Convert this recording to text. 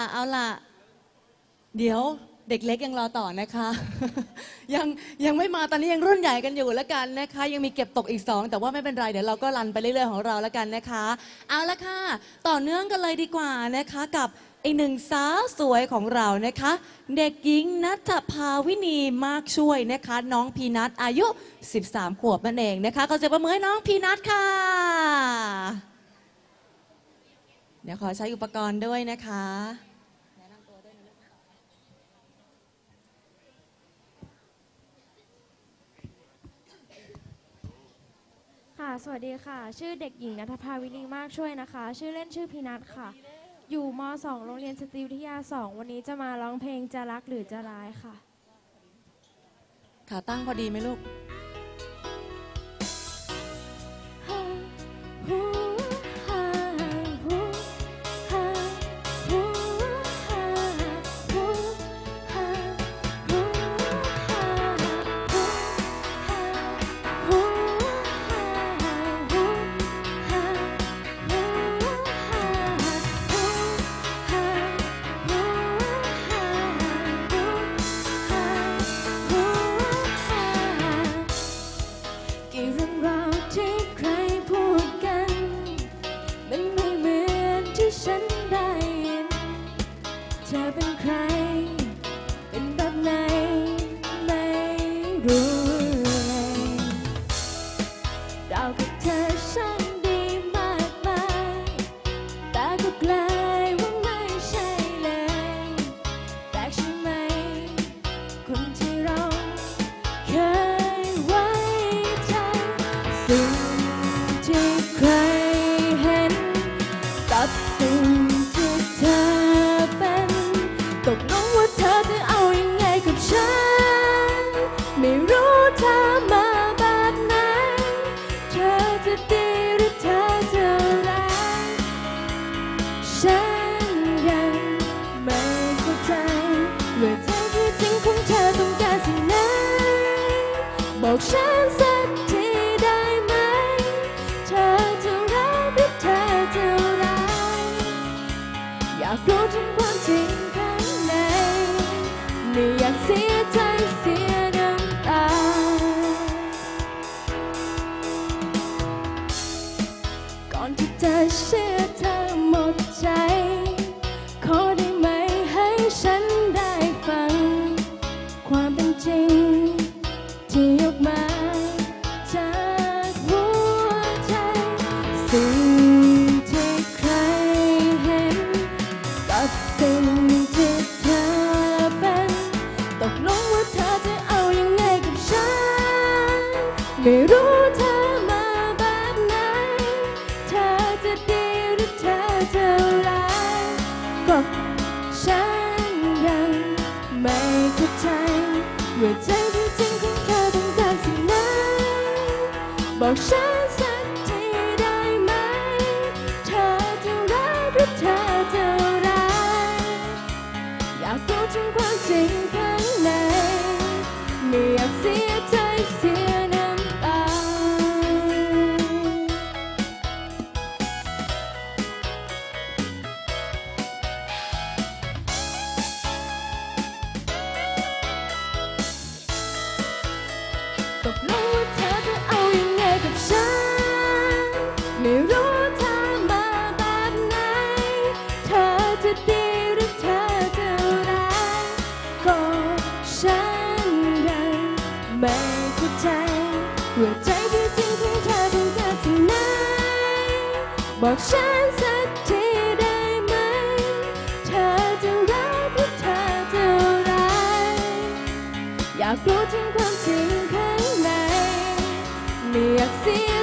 อะเอาล่ะ เดี๋ยวเด็กเล็กยังรอต่อนะคะ ยังยังไม่มาตอนนี้ยังรุ่นใหญ่กันอยู่แล้วกันนะคะ ยังมีเก็บตกอีกสองแต่ว่าไม่เป็นไรเดี๋ยวเราก็รันไปเรื่อยๆของเราแล้วกันนะคะ เอาละค่ะ ต่อเนื่องกันเลยดีกว่านะคะกับอีกหนึ่งสาวสวยของเรานะคะ เด็กหญิงนัทภาวินีมากช่วยนะคะ น้องพีนัทอายุ 13 ขวบนั่นเองนะคะขอเสียงประมือให้น้องพีนัทค่ะ เดี๋ยวขอใช้อุปกรณ์ด้วยนะคะค่ะ สวัสดีค่ะ ชื่อเด็กหญิงนัทภาวินีมากช่วยนะคะ ชื่อเล่นชื่อพีนัทค่ะ อยู่ม .2 โรงเรียนสตรีวิทยา 2 วันนี้จะมาร้องเพลงจะรักหรือจะร้ายค่ะ ขาตั้งพอดีไหมลูกกี่ ธอเป็นใคร เป็นแบบไหน ไม่รู้เลยเรากับเธอ รู้ เชื่อเธอหมดใจ ขอได้ไหมให้ฉันได้ฟัง ความเป็นจริง ที่ยกมาจากหัวใจ สิ่งที่ใครเห็นกับสิ่ง ว่าใจที่จริงของเธอต้องการสิ่งไหนบอกฉันสักทีได้ไหม เธอจะรักหรือเธอจะร้ายอยากรู้ถึงความจริงข้างในไม่อยากเสียใจเสีย บอกฉันสักทีได้ไหม เธอจะรักหรือเธอจะร้ายอยากรู้ถึงความจริงข้างในไม่อยากเสีย